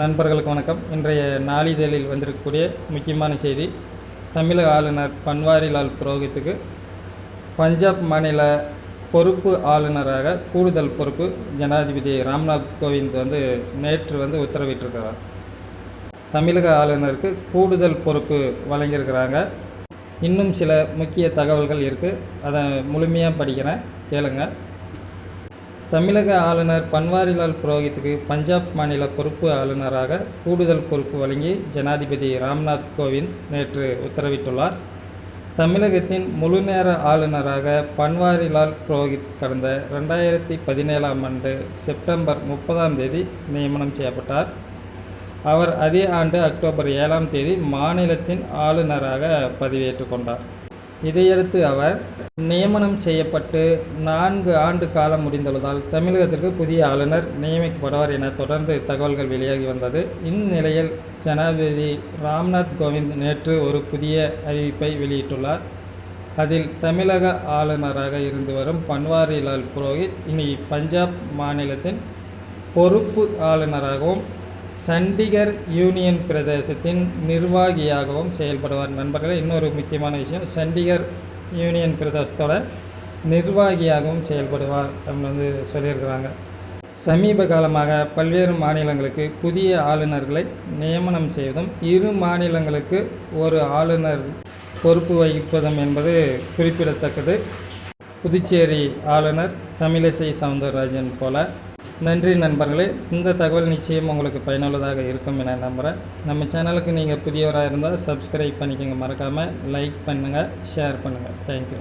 நண்பர்களுக்கு வணக்கம். இன்றைய நாளிதழில் வந்திருக்கக்கூடிய முக்கியமான செய்தி தமிழக ஆளுநர் பன்வாரிலால் புரோஹித்துக்கு பஞ்சாப் மாநில பொறுப்பு ஆளுநராக கூடுதல் பொறுப்பு ஜனாதிபதி ராம்நாத் கோவிந்த் வந்து நேற்று வந்து உத்தரவிட்டிருக்கிறார். தமிழக ஆளுநருக்கு கூடுதல் பொறுப்பு வழங்கியிருக்கிறாங்க. இன்னும் சில முக்கிய தகவல்கள் இருக்குது அதை முழுமையாக படிக்கிறேன். கேளுங்கள் தமிழக ஆளுநர் பன்வாரிலால் புரோஹித்துக்கு பஞ்சாப் மாநில பொறுப்பு ஆளுநராக கூடுதல் பொறுப்பு வழங்கி ஜனாதிபதி ராம்நாத் கோவிந்த் நேற்று உத்தரவிட்டுள்ளார். தமிழகத்தின் முழுநேர ஆளுநராக பன்வாரிலால் புரோஹித் கடந்த ரெண்டாயிரத்தி பதினேழாம் ஆண்டு செப்டம்பர் முப்பதாம் தேதி நியமனம் செய்யப்பட்டார். அவர் அதே ஆண்டு அக்டோபர் ஏழாம் தேதி மாநிலத்தின் ஆளுநராக பதவியேற்றுக் கொண்டார். இதையடுத்து அவர் நியமனம் செய்யப்பட்டு நான்கு ஆண்டு காலம் முடிந்துள்ளதால் தமிழகத்திற்கு புதிய ஆளுநர் நியமிக்கப்படுவார் என தொடர்ந்து தகவல்கள் வெளியாகி வந்தது. இந்நிலையில் ஜனாதிபதி ராம்நாத் கோவிந்த் நேற்று ஒரு புதிய அறிவிப்பை வெளியிட்டுள்ளார். அதில் தமிழக ஆளுநராக இருந்து வரும் பன்வாரிலால் புரோஹித் இனி பஞ்சாப் மாநிலத்தின் பொறுப்பு ஆளுநராகவும் சண்டிகர் யூனியன் பிரதேசத்தின் நிர்வாகியாகவும் செயல்படுவார். நண்பர்களே இன்னொரு முக்கியமான விஷயம் சண்டிகர் யூனியன் பிரதேசத்தோட நிர்வாகியாகவும் செயல்படுவார் அப்படின்னு வந்து சொல்லியிருக்கிறாங்க. சமீப காலமாக பல்வேறு மாநிலங்களுக்கு புதிய ஆளுநர்களை நியமனம் செய்வதும் இரு மாநிலங்களுக்கு ஒரு ஆளுநர் பொறுப்பு வகிப்பதும் என்பது குறிப்பிடத்தக்கது. புதுச்சேரி ஆளுநர் தமிழிசை சவுந்தரராஜன் போல நன்றி நண்பர்களே. இந்த தகவல் நிச்சயம் உங்களுக்கு பயனுள்ளதாக இருக்கும் என நம்புகிறேன் நம்ம சேனலுக்கு நீங்கள் புதியவராக இருந்தால் சப்ஸ்கிரைப் பண்ணிக்கோங்க. மறக்காமல் லைக் பண்ணுங்கள் ஷேர் பண்ணுங்கள் தேங்க்யூ